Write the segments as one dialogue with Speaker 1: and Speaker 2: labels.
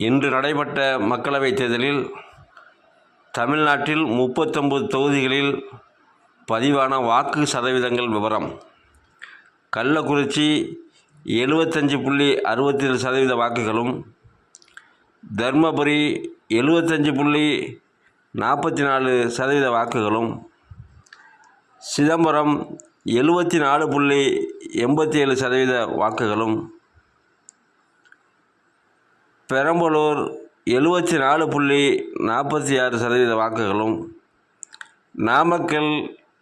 Speaker 1: இன்று நடைபெற்ற மக்களவைத் தேர்தலில் தமிழ்நாட்டில் முப்பத்தொம்பது தொகுதிகளில் பதிவான வாக்கு சதவீதங்கள் விவரம். கள்ளக்குறிச்சி எழுபத்தஞ்சு புள்ளி அறுபத்தி ஏழு சதவீத வாக்குகளும் தர்மபுரி எழுபத்தஞ்சு புள்ளி நாற்பத்தி நாலு சதவீத வாக்குகளும் சிதம்பரம் எழுபத்தி நாலு புள்ளி எண்பத்தி ஏழு சதவீத வாக்குகளும் பெரம்பலூர் எழுபத்தி நாலு புள்ளி நாற்பத்தி ஆறு சதவீத வாக்குகளும் நாமக்கல்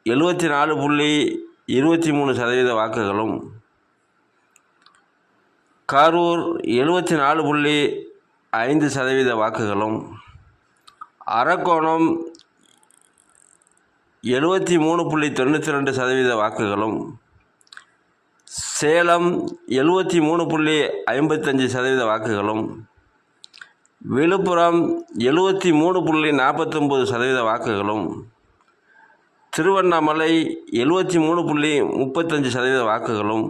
Speaker 1: எழுபத்தி நாலு புள்ளி இருபத்தி மூணு சதவீத வாக்குகளும் கரூர் எழுபத்தி நாலு புள்ளி ஐந்து சதவீத வாக்குகளும் அரக்கோணம் எழுபத்தி மூணு புள்ளி தொண்ணூற்றி ரெண்டு சதவீத வாக்குகளும் சேலம் எழுபத்தி மூணு புள்ளி ஐம்பத்தஞ்சு சதவீத வாக்குகளும் விழுப்புரம் எழுபத்தி மூணு புள்ளி நாற்பத்தொம்பது சதவீத வாக்குகளும் திருவண்ணாமலை எழுபத்தி மூணு புள்ளி முப்பத்தஞ்சு சதவீத வாக்குகளும்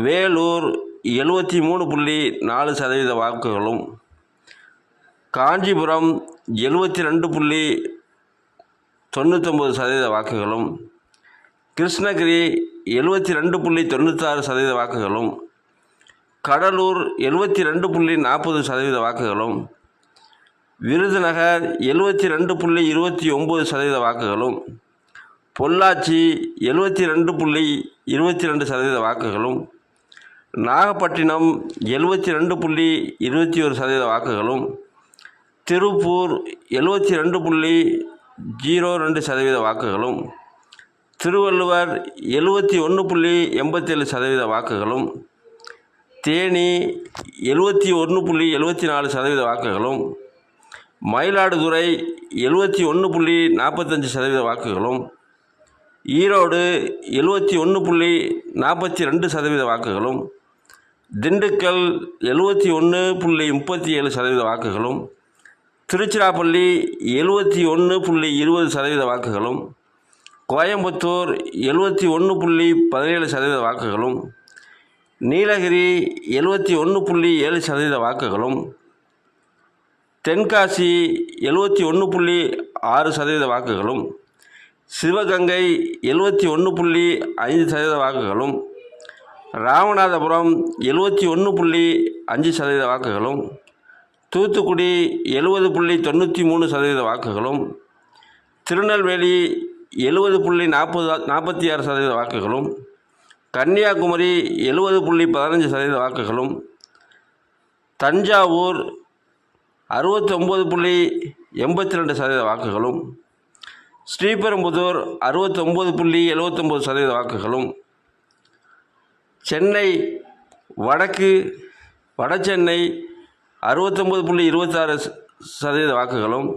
Speaker 1: வேலூர் எழுபத்தி மூணு புள்ளி நாலு சதவீத வாக்குகளும் காஞ்சிபுரம் எழுபத்தி ரெண்டு புள்ளி தொண்ணூத்தொம்பது சதவீத வாக்குகளும் கிருஷ்ணகிரி எழுபத்தி ரெண்டு புள்ளி தொண்ணூற்றாறு சதவீத வாக்குகளும் கடலூர் எழுபத்தி ரெண்டு புள்ளி நாற்பது சதவீத வாக்குகளும் விருதுநகர் எழுபத்தி ரெண்டு புள்ளி இருபத்தி ஒம்பது சதவீத வாக்குகளும் பொள்ளாச்சி எழுபத்தி ரெண்டு புள்ளி இருபத்தி ரெண்டு சதவீத வாக்குகளும் நாகப்பட்டினம் எழுபத்தி ரெண்டு புள்ளி இருபத்தி ஒரு சதவீத வாக்குகளும் திருப்பூர் எழுபத்தி ரெண்டு புள்ளி ஜீரோ ரெண்டு சதவீத வாக்குகளும் திருவள்ளுவர் எழுபத்தி ஒன்று புள்ளி எண்பத்தேழு சதவீத வாக்குகளும் தேனி எழுபத்தி ஒன்று புள்ளி எழுபத்தி நாலு சதவீத வாக்குகளும் மயிலாடுதுறை எழுபத்தி ஒன்று புள்ளி நாற்பத்தஞ்சு சதவீத வாக்குகளும் ஈரோடு எழுபத்தி ஒன்று புள்ளி நாற்பத்தி ரெண்டு சதவீத வாக்குகளும் திண்டுக்கல் எழுபத்தி ஒன்று புள்ளி முப்பத்தி ஏழு சதவீத வாக்குகளும் திருச்சிராப்பள்ளி எழுபத்தி ஒன்று புள்ளி இருபது சதவீத வாக்குகளும் கோயம்புத்தூர் எழுபத்தி ஒன்று புள்ளி பதினேழு சதவீத வாக்குகளும் நீலகிரி எழுபத்தி ஒன்று புள்ளி ஏழு சதவீத வாக்குகளும் தென்காசி எழுபத்தி ஒன்று புள்ளி ஆறு சதவீத வாக்குகளும் சிவகங்கை எழுபத்தி ஒன்று புள்ளி ஐந்து சதவீத வாக்குகளும் ராமநாதபுரம் எழுபத்தி ஒன்று புள்ளி அஞ்சு சதவீத வாக்குகளும் தூத்துக்குடி எழுபது புள்ளி தொண்ணூற்றி மூணு சதவீத வாக்குகளும் திருநெல்வேலி எழுபது புள்ளி நாற்பது நாற்பத்தி ஆறு சதவீத வாக்குகளும் கன்னியாகுமரி எழுபது புள்ளி பதினஞ்சு சதவீத வாக்குகளும் தஞ்சாவூர் அறுபத்தொம்பது புள்ளி எண்பத்தி ரெண்டு சதவீத வாக்குகளும் ஸ்ரீபெரும்புதூர் அறுபத்தொம்பது புள்ளி எழுபத்தொம்பது சதவீத வாக்குகளும் சென்னை வடக்கு வடசென்னை அறுபத்தொம்பது புள்ளி இருபத்தாறு சதவீத வாக்குகளும்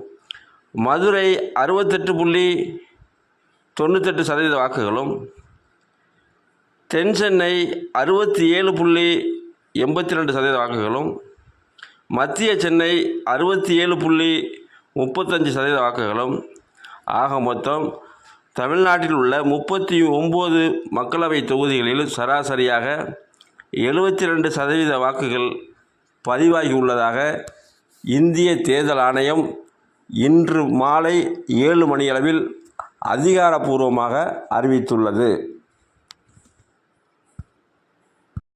Speaker 1: மதுரை அறுபத்தெட்டு புள்ளி தொண்ணூத்தெட்டு சதவீத வாக்குகளும் தென் சென்னை அறுபத்தி ஏழு புள்ளி எண்பத்தி ரெண்டு சதவீத வாக்குகளும் மத்திய சென்னை அறுபத்தி ஏழு புள்ளி முப்பத்தஞ்சு சதவீத வாக்குகளும் ஆக மொத்தம் தமிழ்நாட்டில் உள்ள முப்பத்தி ஒம்பது மக்களவை தொகுதிகளில் சராசரியாக எழுபத்தி ரெண்டு சதவீத வாக்குகள் பதிவாகியுள்ளதாக இந்திய தேர்தல் ஆணையம் இன்று மாலை ஏழு மணியளவில் அதிகாரப்பூர்வமாக அறிவித்துள்ளது.